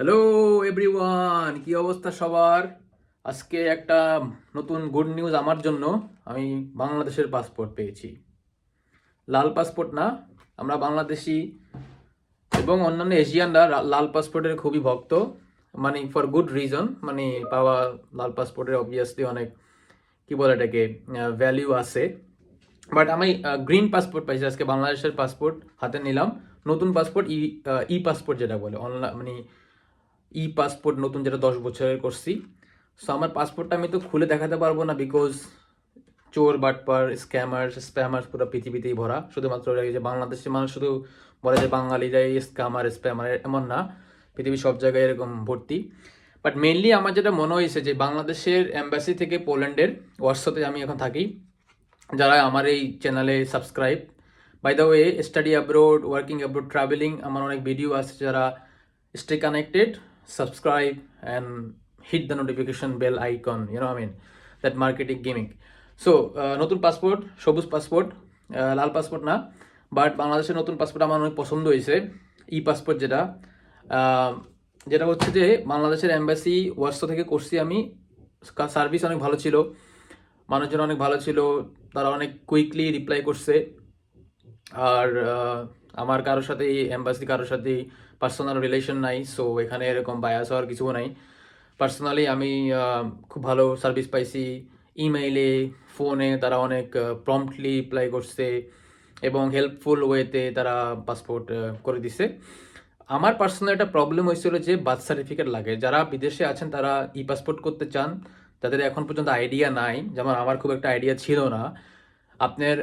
Hello everyone কি অবস্থা সবার? আজকে একটা নতুন গুড নিউজ আমার জন্য। আমি বাংলাদেশের পাসপোর্ট পেয়েছি। লাল পাসপোর্ট না, আমরা বাংলাদেশি এবং অন্যান্য এশিয়ানরা লাল পাসপোর্টের খুবই ভক্ত। মানে ফর গুড রিজন মানে পাওয়া লাল পাসপোর্টের অবভিয়াসলি অনেক, কি বলে এটাকে ভ্যালিউ আছে। বাট আমি গ্রিন পাসপোর্ট পাইছি, আজকে বাংলাদেশের পাসপোর্ট হাতে নিলাম। নতুন পাসপোর্ট ই ই পাসপোর্ট যেটা বলে অনলাইন মানে ই পাসপোর্ট নতুন যেটা দশ বছরের করছি সো আমার পাসপোর্টটা আমি তো খুলে দেখাতে পারব না বিকজ চোর, বাটপার স্ক্যামার্স স্প্যামার্স পুরো পৃথিবীতেই ভরা। শুধুমাত্র যে বাংলাদেশের মানুষ শুধু বলে যে বাঙালিরাই স্ক্যামার স্প্যামার এমন না। পৃথিবীর সব জায়গায় এরকম ভর্তি। বাট মেনলি আমার যেটা মনে হয়েছে যে বাংলাদেশের এম্বাসি থেকে পোল্যান্ডের ওয়ার্কশপে আমি এখন থাকি। যারা আমার এই চ্যানেলে subscribe by the way study abroad working abroad travelling আমার অনেক ভিডিও আছে যারা stay connected subscribe and hit the notification bell icon you know I mean that marketing gaming so নতুন পাসপোর্ট সবুজ পাসপোর্ট লাল পাসপোর্ট না বাট বাংলাদেশের নতুন পাসপোর্ট আমার অনেক পছন্দ হয়েছে। ই পাসপোর্ট যেটা যেটা হচ্ছে যে বাংলাদেশের এম্বাসি ওয়ার্কশপ থেকে করছি আমি। সার্ভিস অনেক ভালো ছিল। মানুষজন অনেক ভালো ছিল। তারা অনেক কুইকলি রিপ্লাই করছে। আর আমার কারোর সাথে এম্বাসি কারোর সাথে পার্সোনাল রিলেশন নাই সো এখানে এরকম বায়াস হওয়ার কিছু নাই। পার্সোনালি আমি খুব ভালো সার্ভিস পাইছি। ইমেইলে ফোনে তারা অনেক প্রম্পটলি অ্যাপ্লাই করছে এবং হেল্পফুল ওয়েতে তারা পাসপোর্ট করে দিছে। আমার পার্সোনাল একটা প্রবলেম হয়েছিল যে বার্থ সার্টিফিকেট লাগে। যারা বিদেশে আছেন, তারা ই পাসপোর্ট করতে চান। তাদের এখন পর্যন্ত আইডিয়া নাই, যেমন আমার খুব একটা আইডিয়া ছিল না। আপনার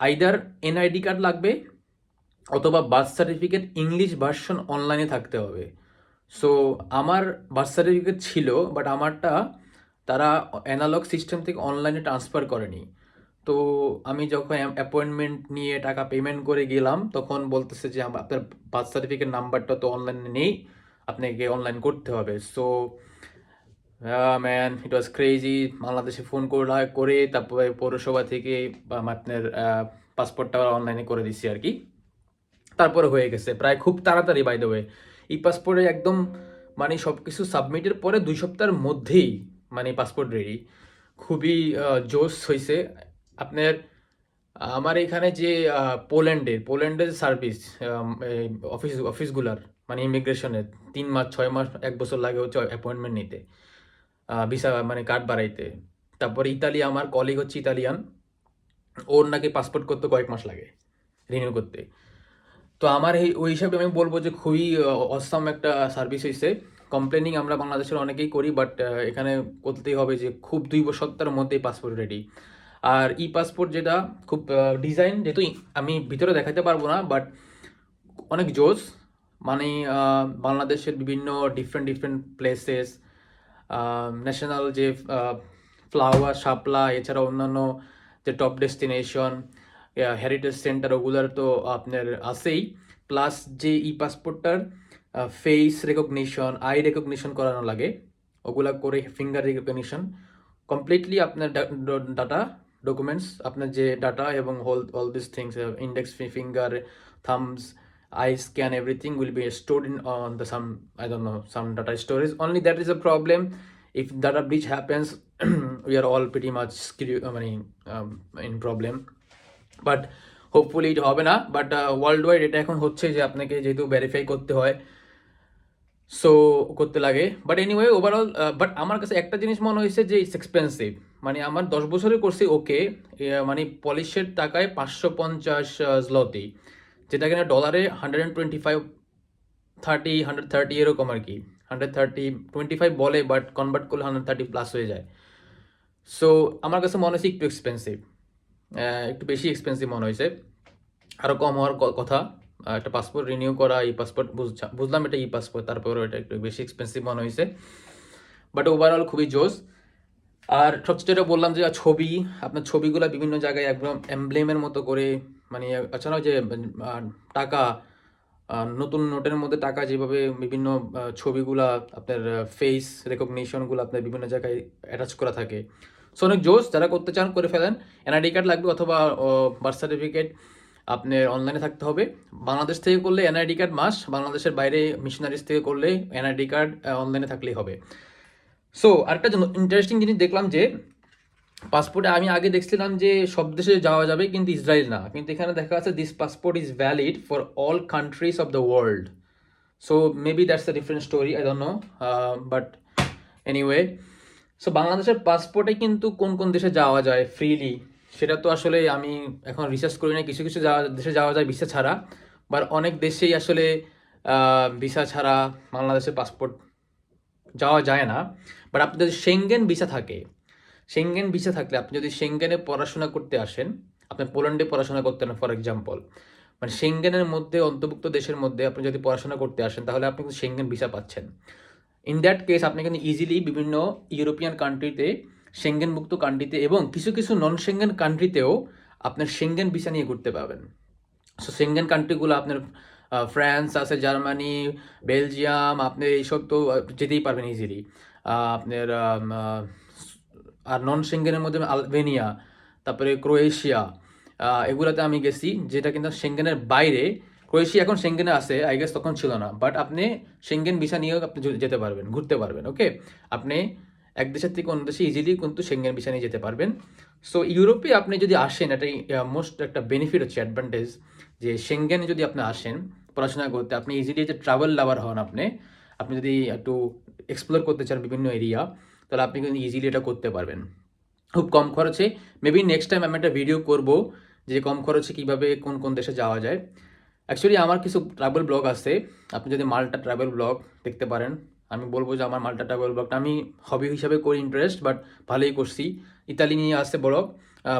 আইদার এনআইডি কার্ড লাগবে অথবা বার্থ সার্টিফিকেট ইংলিশ ভার্সন অনলাইনে থাকতে হবে। সো আমার বার্থ সার্টিফিকেট ছিল বাট আমারটা তারা অ্যানালগ সিস্টেম থেকে অনলাইনে ট্রান্সফার করেনি। তো আমি যখন অ্যাপয়েন্টমেন্ট নিয়ে টাকা পেমেন্ট করে গেলাম, তখন বলতেছে যে আপনার বার্থ সার্টিফিকেট নাম্বারটা তো অনলাইনে নেই, আপনাকে অনলাইন করতে হবে। So man it was crazy বাংলাদেশে ফোন করলা করে তারপরে পৌরসভা থেকে আপনার পাসপোর্টটা অনলাইনে করে দিছি আর কি। তারপরে হয়ে গেছে। প্রায় খুব তাড়াতাড়ি বাই দ্য ওয়ে পাসপোর্টে একদম মানে সব কিছু সাবমিটের পরে দুই সপ্তাহের মধ্যেই মানে পাসপোর্ট রেডি খুবই জোশ হয়েছে আপনার, আমার এখানে যে পোল্যান্ডের পোল্যান্ডের সার্ভিস অফিস অফিসগুলার মানে ইমিগ্রেশনের তিন মাস, ছয় মাস, এক বছর লাগে হচ্ছে অ্যাপয়েন্টমেন্ট নিতে ভিসা মানে কার্ড বাড়াইতে। তারপরে ইতালি, আমার কলিগ হচ্ছে ইতালিয়ান। ওর নাকি পাসপোর্ট করতে কয়েক মাস লাগে রিনিউ করতে। তো আমার এই, ওই হিসাবে আমি বলব যে খুবই অসাম একটা সার্ভিস হয়েছে কমপ্লেনিং আমরা বাংলাদেশের অনেকেই করি বাট এখানে করতেই হবে যে খুব দুই সপ্তাহের মধ্যেই পাসপোর্ট রেডি আর ই পাসপোর্ট যেটা খুব ডিজাইন যেহেতু আমি ভিতরে দেখাতে পারব না বাট অনেক জোস মানে বাংলাদেশের বিভিন্ন ডিফারেন্ট ডিফারেন্ট প্লেসেস ন্যাশনাল যে ফ্লাওয়ার শাপলা, এছাড়া অন্যান্য যে টপ ডেস্টিনেশন হেরিটেজ সেন্টার ওগুলার তো আপনার আছেই। প্লাস যে ই পাসপোর্টটার ফেস রেকগনিশন আই রেকগনিশন করানো লাগে, ওগুলা করে ফিঙ্গার রেকগনিশন কমপ্লিটলি আপনার ডাটা ডকুমেন্টস আপনার যে ডাটা এবং whole all this things index finger thumbs eye scan everything will be stored in on the some I dot some data storage only that is a problem if data breach happens we are all pretty much মানে in problem but hopefully এটা হবে না but world wide এটা এখন হচ্ছে যে আপনাকে যেহেতু ভেরিফাই করতে হয় সো করতে লাগে। বাট এনিওয়ে ওভারঅল বাট আমার কাছে একটা জিনিস মনে হয়েছে যে ইটস এক্সপেন্সিভ মানে আমার দশ বছরের করছি ওকে মানে পলিশের টাকায় পাঁচশো পঞ্চাশ জলতি যেটা কিনা ডলারে hundred and twenty five thirty hundred thirty এরকম আর কি। হান্ড্রেড থার্টি টোয়েন্টি ফাইভ বলে বাট কনভার্ট করলে হান্ড্রেড থার্টি প্লাস হয়ে যায়। সো আমার কাছে মনে হচ্ছে একটু এক্সপেন্সিভ একটু বেশি এক্সপেন্সিভ মনে হয়েছে। আরও কম হওয়ার কথা। একটা পাসপোর্ট রিনিউ করা ই পাসপোর্ট বুঝলাম এটা ই পাসপোর্ট তারপরেও এটা একটু বেশি এক্সপেন্সিভ মনে হয়েছে। বাট ওভারঅল খুবই জোস। আর সবচেয়ে যেটা বললাম যে, ছবি, আপনার ছবিগুলো বিভিন্ন জায়গায় একদম এমব্লেমের মতো করে মানে এছাড়াও যে টাকা নতুন নোটের মধ্যে টাকা যেভাবে বিভিন্ন ছবিগুলা আপনার ফেস রেকগনিশনগুলো আপনার বিভিন্ন জায়গায় অ্যাটাচ করা থাকে। সো জোস যারা করতে চান, করে ফেলেন। এনআইডি কার্ড লাগবে অথবা বার্থ সার্টিফিকেট আপনার অনলাইনে থাকতে হবে। বাংলাদেশ থেকে করলে এনআইডি কার্ড মাস বাংলাদেশের বাইরে মিশনারিজ থেকে করলে এনআইডি কার্ড অনলাইনে থাকলেই হবে। সো আরেকটা ইন্টারেস্টিং জিনিস দেখলাম যে পাসপোর্টে আমি আগে দেখছিলাম যে, সব দেশে যাওয়া যাবে, কিন্তু ইসরায়েল না। কিন্তু এখানে দেখা যাচ্ছে this passport is valid for all countries of the world so maybe that's the different story I don't know but anyway so বাংলাদেশের পাসপোর্টে কিন্তু কোন কোন দেশে যাওয়া যায় ফ্রিলি সেটা তো আসলে আমি এখন রিসার্চ করি না, কিছু কিছু দেশে যাওয়া যায় ভিসা ছাড়া বাট অনেক দেশেই আসলে ভিসা ছাড়া বাংলাদেশের পাসপোর্ট যাওয়া যায় না। বাট আপনি যদি সেঙ্গেন ভিসা থাকে সেঙ্গেন ভিসা থাকলে আপনি যদি সেঙ্গেনে পড়াশোনা করতে আসেন, আপনি পোল্যান্ডে পড়াশোনা করতেন ফর এক্সাম্পল মানে সেঙ্গেনের মধ্যে, অন্তর্ভুক্ত দেশের মধ্যে আপনি যদি পড়াশোনা করতে আসেন, তাহলে আপনি কিন্তু সেঙ্গেন ভিসা পাচ্ছেন। ইন দ্যাট কেস আপনি কিন্তু ইজিলি বিভিন্ন ইউরোপিয়ান কান্ট্রিতে সেঙ্গেনমুক্ত কান্ট্রিতে এবং কিছু কিছু নন সেঙ্গেন কান্ট্রিতেও আপনার সেঙ্গেন ভিসা নিয়ে ঘুরতে পাবেন সো সেঙ্গেন কান্ট্রিগুলো আপনার ফ্রান্স আছে জার্মানি বেলজিয়াম আপনি এইসব তো যেতেই পারবেন ইজিলি আপনার আর নন সেঙ্গেনের মধ্যে আলবেনিয়া, তারপরে ক্রোয়েশিয়া এগুলাতে আমি গেছি, যেটা কিন্তু সেঙ্গেনের বাইরে ক্রোয়েশিয়া এখন সেঙ্গেনে আছে আই গেস তখন ছিল না। বাট আপনি সেঙ্গেন ভিসা নিয়েও আপনি যেতে পারবেন, ঘুরতে পারবেন ওকে আপনি এক দেশের থেকে অন্য দেশে ইজিলি কিন্তু সেঙ্গেন ভিসা নিয়ে যেতে পারবেন। সো ইউরোপে আপনি যদি আসেন এটাই মোস্ট একটা বেনিফিট হচ্ছে অ্যাডভান্টেজ যে সেঙ্গেনে যদি আপনি আসেন, পড়াশোনা করতে, আপনি ইজিলি যে ট্রাভেল লাভার হন আপনি আপনি যদি একটু এক্সপ্লোর করতে চান বিভিন্ন এরিয়া তাহলে আপনি কিন্তু ইজিলি এটা করতে পারবেন। খুব কম খরচে মেবি নেক্সট টাইম আমি একটা ভিডিও করব, যে কম খরচে কীভাবে কোন কোন দেশে যাওয়া যায়। অ্যাকচুয়ালি আমার কিছু ট্রাভেল ব্লগ আছে। আপনি যদি মাল্টা ট্রাভেল ব্লগ দেখতে পারেন, আমি বলব যে আমার মাল্টা ট্রাভেল ব্লগটা আমি হবি হিসাবে করি ইন্টারেস্ট বাট ভালোই করছি। ইতালি নিয়ে আসছে ব্লগ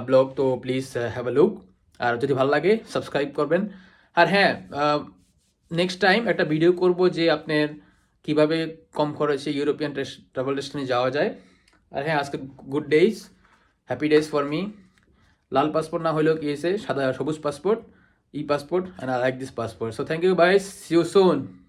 ব্লগ তো প্লিজ হ্যাভ এ লুক আর যদি ভালো লাগে সাবস্ক্রাইব করবেন। আর হ্যাঁ নেক্সট টাইম একটা ভিডিও করব যে আপনার কীভাবে কম খরচে ইউরোপিয়ান ট্রাভেল ডেস্টিনি যাওয়া যায়। আর হ্যাঁ আজকে good days happy days for me Lal passport না হলেও কি এসে সাদা, সবুজ passport e-passport and I like this passport. So thank you guys. See you soon.